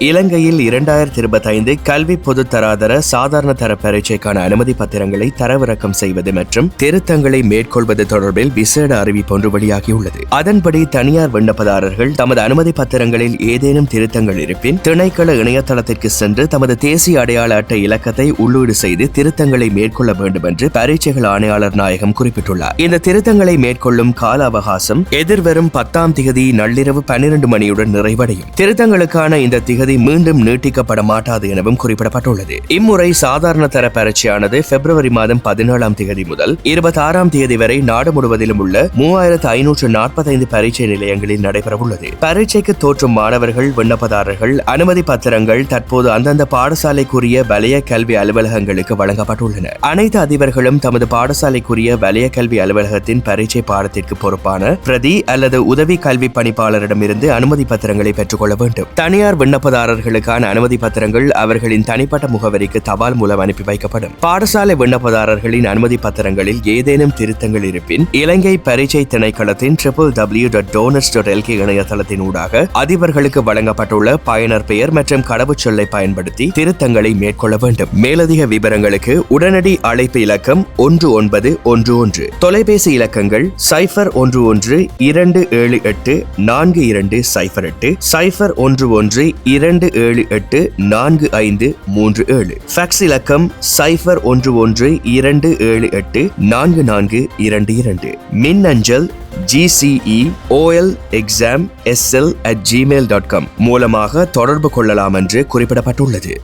இலங்கையில் இரண்டாயிரத்தி இருபத்தி ஐந்து கல்வி பொதுத்தராதர சாதாரண தர பரீட்சைக்கான அனுமதி பத்திரங்களை தரவிறக்கம் செய்வது மற்றும் திருத்தங்களை மேற்கொள்வது தொடர்பில் விசேட அறிவிப்பு ஒன்று வெளியாகியுள்ளது. அதன்படி தனியார் விண்ணப்பதாரர்கள் தமது அனுமதி பத்திரங்களில் ஏதேனும் திருத்தங்கள் இருப்பின் திணைக்கள இணையதளத்திற்கு சென்று தமது தேசிய அடையாள அட்டை இலக்கத்தை உள்ளீடு செய்து திருத்தங்களை மேற்கொள்ள வேண்டும் என்று பரீட்சைகள் ஆணையாளர் நாயகம் குறிப்பிட்டுள்ளார். இந்த திருத்தங்களை மேற்கொள்ளும் கால அவகாசம் எதிர்வரும் பத்தாம் திகதி நள்ளிரவு பன்னிரண்டு மணியுடன் நிறைவடையும். திருத்தங்களுக்கான இந்த திகதி மீண்டும் நீட்டிக்கப்பட மாட்டாது எனவும் குறிப்பிடப்பட்டுள்ளது. இம்முறை சாதாரண தர பரீட்சையானது பிப்ரவரி மாதம் பதினேழாம் தேதி முதல் இருபத்தி ஆறாம் தேதி வரை நாடு முழுவதிலும் உள்ள மூவாயிரத்து ஐநூற்று நாற்பத்தைந்து பரீட்சை நிலையங்களில் நடைபெறவுள்ளது. பரீட்சைக்கு தோற்றும் மாணவர்கள் விண்ணப்பதாரர்கள் அனுமதி பத்திரங்கள் தற்போது அந்தந்த பாடசாலைக்குரிய வலய கல்வி அலுவலகங்களுக்கு வழங்கப்பட்டுள்ளன. அனைத்து அதிபர்களும் தமது பாடசாலைக்குரிய வலய கல்வி அலுவலகத்தின் பரீட்சை பாடத்திற்கு பொறுப்பான பிரதி அல்லது உதவி கல்வி பணிப்பாளரிடமிருந்து அனுமதி பத்திரங்களை பெற்றுக்கொள்ள வேண்டும். தனியார் விண்ணப்பதாரர்களுக்கான அனுமதி பத்திரங்கள் அவர்களின் தனிப்பட்ட முகவரிக்கு தபால் மூலம் அனுப்பி வைக்கப்படும். பாடசாலை விண்ணப்பதாரர்களின் அனுமதி பத்திரங்களில் ஏதேனும் திருத்தங்கள் இருப்பின் இலங்கை பரீட்சை திணைக்களத்தின் triple W dot doenets dot LK இணையதளத்தின் ஊடாக அதிபர்களுக்கு வழங்கப்பட்டுள்ள பயனர் பெயர் மற்றும் கடவுச்சொல்லை பயன்படுத்தி திருத்தங்களை மேற்கொள்ள வேண்டும். மேலதிக விவரங்களுக்கு உடனடி அழைப்பு இலக்கம் ஒன்று ஒன்பது ஒன்று ஒன்று. தொலைபேசி இலக்கங்கள் சைஃபர் ஒன்று ஒன்று இரண்டு ஏழு எட்டு நான்கு இரண்டு சைஃபர் எட்டு சைஃபர் ஒன்று ஒன்று இரண்டு ஏழு எட்டு நான்கு ஐந்து மூன்று ஏழு. ஃபேக்ஸ் இலக்கம் சைஃபர் ஒன்று ஒன்று இரண்டு ஏழு எட்டு நான்கு நான்கு இரண்டு இரண்டு. மின்னஞ்சல் GCE OL exam SL at Gmail dot com மூலமாக தொடர்பு கொள்ளலாம் என்று குறிப்பிடப்பட்டுள்ளது.